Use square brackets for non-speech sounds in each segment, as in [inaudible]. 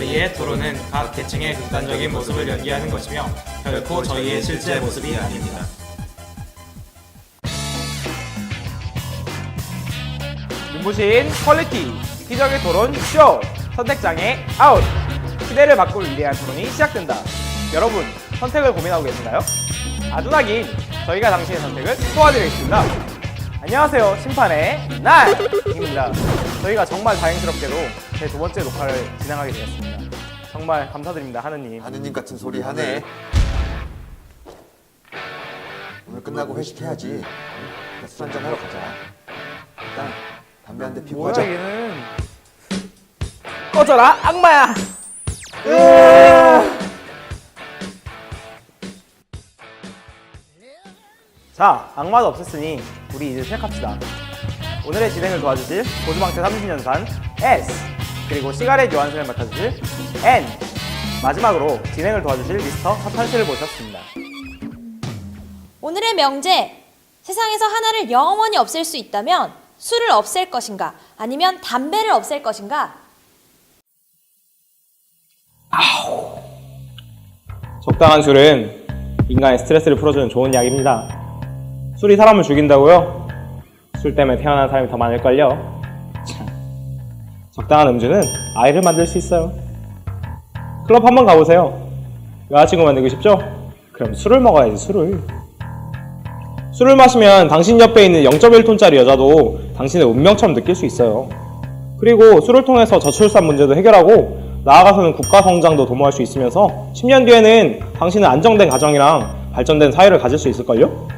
저희의 토론은 각 계층의 극단적인 모습을 연기하는 것이며 결코 저희의 실제 모습이 아닙니다. 눈부신 퀄리티, 기적의 토론 쇼, 선택장애 아웃. 시대를 바꿀 위대한 토론이 시작된다. 여러분, 선택을 고민하고 계신가요? 아둔하긴 저희가 당신의 선택을 도와드리겠습니다. 안녕하세요, 심판의 날입니다. 저희가 정말 다행스럽게도 제 두 번째 녹화를 진행하게 되었습니다. 정말 감사드립니다, 하느님. 하느님 같은 소리 하네. 오늘 끝나고 회식해야지. 술 한잔 하러 가자. 일단 담배 한 대 피고 뭐야 가자. 얘는? 꺼져라, 악마야! 자, 악마도 없앴으니 우리 이제 시작합시다. 오늘의 진행을 도와주실 고주방태 30년산 S 그리고 시가렛 요한슨을 맡아주실 N 마지막으로 진행을 도와주실 미스터 사탄 씨를 모셨습니다. 오늘의 명제. 세상에서 하나를 영원히 없앨 수 있다면 술을 없앨 것인가? 아니면 담배를 없앨 것인가? 적당한 술은 인간의 스트레스를 풀어주는 좋은 약입니다. 술이 사람을 죽인다고요? 술 때문에 태어난 사람이 더 많을걸요? 참. 적당한 음주는 아이를 만들 수 있어요. 클럽 한번 가보세요. 여자친구 만들고 싶죠? 그럼 술을 먹어야지, 술을. 술을 마시면 당신 옆에 있는 0.1톤짜리 여자도 당신의 운명처럼 느낄 수 있어요. 그리고 술을 통해서 저출산 문제도 해결하고 나아가서는 국가 성장도 도모할 수 있으면서 10년 뒤에는 당신은 안정된 가정이랑 발전된 사회를 가질 수 있을걸요?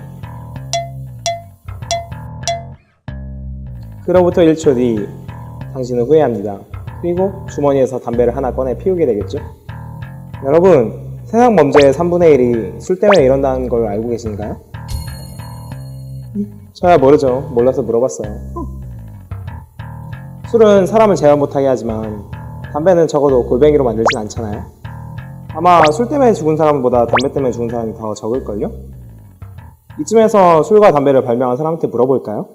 그로부터 1초 뒤 당신은 후회합니다. 그리고 주머니에서 담배를 하나 꺼내 피우게 되겠죠? 여러분, 세상 범죄의 3분의 1이 술 때문에 이런다는 걸 알고 계신가요? 저야 모르죠. 몰라서 물어봤어요. 술은 사람을 제어 못하게 하지만 담배는 적어도 골뱅이로 만들진 않잖아요. 아마 술 때문에 죽은 사람보다 담배 때문에 죽은 사람이 더 적을걸요? 이쯤에서 술과 담배를 발명한 사람한테 물어볼까요?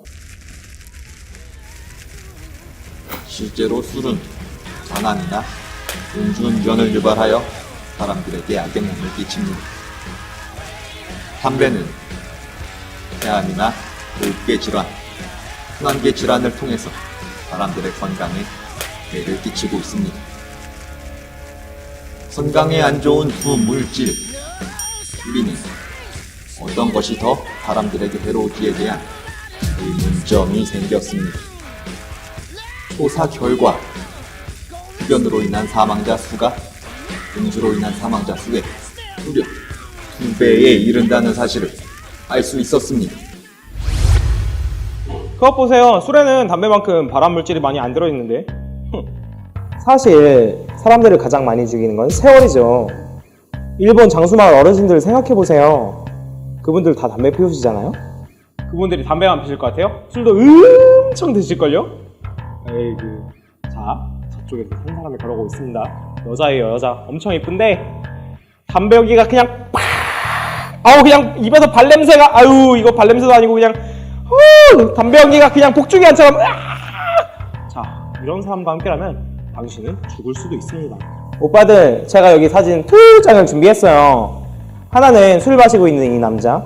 실제로 술은 장암이나 음주운전을 유발하여 사람들에게 악영향을 끼칩니다. 담배는 폐암이나 목계 질환, 순환계 질환을 통해서 사람들의 건강에 해를 끼치고 있습니다. 건강에 안 좋은 두 물질, 우리는 어떤 것이 더 사람들에게 해로울지에 대한 의문점이 생겼습니다. 조사 결과 흡연으로 인한 사망자 수가 음주로 인한 사망자 수의 무려 두 배에 이른다는 사실을 알 수 있었습니다. 그것 보세요. 술에는 담배만큼 발암 물질이 많이 안 들어있는데. 사실 사람들을 가장 많이 죽이는 건 세월이죠. 일본 장수마을 어르신들 생각해보세요. 그분들 다 담배 피우시잖아요? 그분들이 담배만 피실 것 같아요? 술도 엄청 드실걸요? 에이그. 자, 저쪽에서 한 사람이 걸어오고 있습니다. 여자예요, 여자. 엄청 이쁜데, 담배 여기가 그냥 팍! 아우, 그냥 입에서 발냄새가, 아유, 이거 발냄새도 아니고 그냥, 후! 담배 연기가 그냥 복주기한처럼, 으악! 자, 이런 사람과 함께라면 당신은 죽을 수도 있습니다. 오빠들, 제가 여기 사진 두 장을 준비했어요. 하나는 술 마시고 있는 이 남자,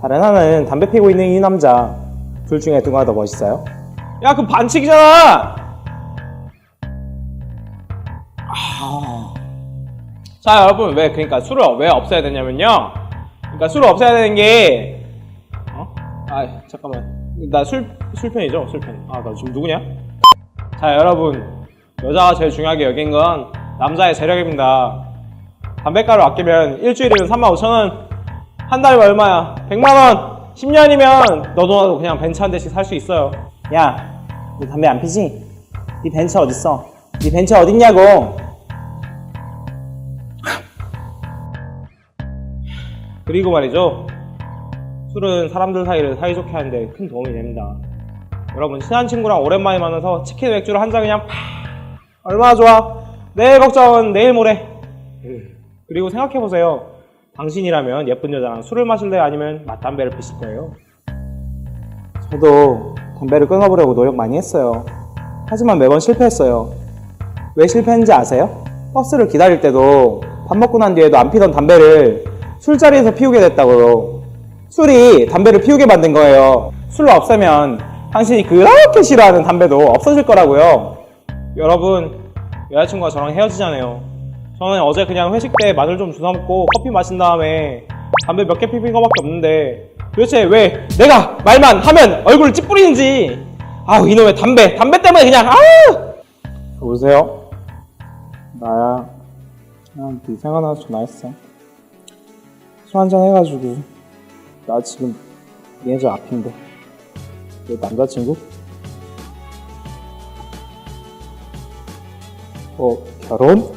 다른 하나는 담배 피고 있는 이 남자. 둘 중에 누가 더 멋있어요? 야, 그 반칙이잖아! 아. 자, 여러분, 왜, 그러니까 술을 왜 없애야 되냐면요. 그러니까 술을 없애야 되는 게, 어? 아, 잠깐만. 나 술, 술편이죠? 술편. 아, 나 지금 누구냐? 자, 여러분. 여자가 제일 중요하게 여긴 건 남자의 재력입니다. 담배가루 아끼면 일주일이면 35,000원. 한 달이면 얼마야? 100만원! 10년이면 너도 나도 그냥 벤츠 한 대씩 살 수 있어요. 야, 너 담배 안 피지? 네 벤츠 어딨어? 네 벤츠 어딨냐고! 그리고 말이죠. 술은 사람들 사이를 사이좋게 하는데 큰 도움이 됩니다. 여러분, 친한 친구랑 오랜만에 만나서 치킨 맥주를 한 잔 그냥 팍! 얼마나 좋아? 내일 걱정은 내일 모레. 그리고 생각해보세요. 당신이라면 예쁜 여자랑 술을 마실래요? 아니면 맞담배를 피실 거예요? 저도 담배를 끊어보려고 노력 많이 했어요. 하지만 매번 실패했어요. 왜 실패했는지 아세요? 버스를 기다릴 때도 밥 먹고 난 뒤에도 안 피던 담배를 술자리에서 피우게 됐다고요. 술이 담배를 피우게 만든 거예요. 술을 없애면 당신이 그렇게 싫어하는 담배도 없어질 거라고요. 여러분, 여자친구가 저랑 헤어지잖아요. 저는 어제 그냥 회식 때 마늘 좀 주워 먹고 커피 마신 다음에 담배 몇 개 피핀 거밖에 없는데 도대체 왜 내가 말만 하면 얼굴을 찌푸리는지. 아우 이놈의 담배 담배 때문에 그냥 아우! 여보세요? 나야. 그냥 네 생각나서 전화했어. 술 한잔 해가지고. 나 지금 매니저 앞인데. 내 남자친구? 어 결혼?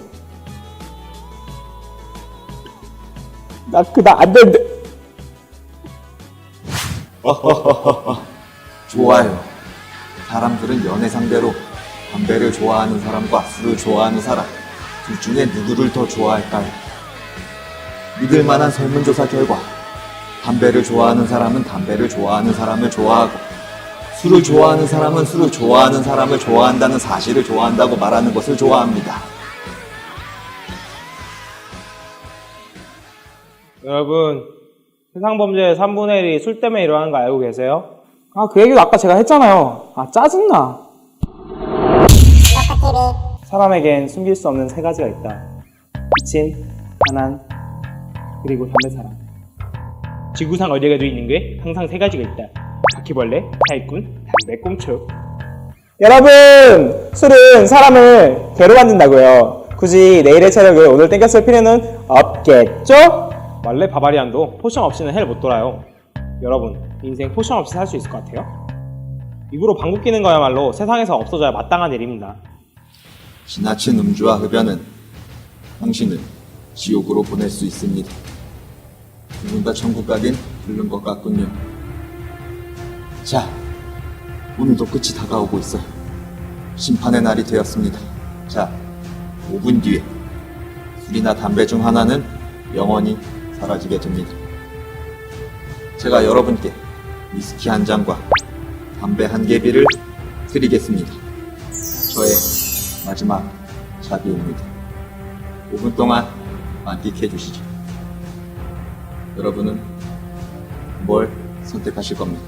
나 그나 안 되는데 [laughs] 좋아요. 사람들은 연애 상대로 담배를 좋아하는 사람과 술을 좋아하는 사람 둘 중에 누구를 더 좋아할까요? 믿을 만한 설문조사 결과 담배를 좋아하는 사람은 담배를 좋아하는 사람을 좋아하고 술을 좋아하는 사람은 술을 좋아하는 사람을 좋아한다는 사실을 좋아한다고 말하는 것을 좋아합니다. 여러분 세상 범죄의 3분의 1이 술 때문에 일어나는 거 알고 계세요? 아 그 얘기도 아까 제가 했잖아요. 아 짜증나. 사람에겐 숨길 수 없는 세 가지가 있다. 미친, 가난, 그리고 담배사랑. 지구상 어디에도 있는 게 항상 세 가지가 있다. 바퀴벌레, 사기꾼, 담배 꽁초. 여러분 술은 사람을 괴로 만든다고요. 굳이 내일의 체력을 오늘 땡겼을 필요는 없겠죠? 원래 바바리안도 포션 없이는 헬못 돌아요 여러분 인생 포션 없이 살 수 있을 것 같아요? 입으로 방귀 끼는 거야말로 세상에서 없어져야 마땅한 일입니다 지나친 음주와 흡연은 당신을 지옥으로 보낼 수 있습니다. 다 천국 가긴 들른 것 같군요. 자, 오늘도 끝이 다가오고 있어요. 심판의 날이 되었습니다. 자, 5분 뒤에 술이나 담배 중 하나는 영원히 사라지게 됩니다. 제가 여러분께 위스키 한 잔과 담배 한 개비를 드리겠습니다. 저의 마지막 자비입니다. 5분 동안 만끽해 주시죠. 여러분은 뭘 선택하실 겁니까?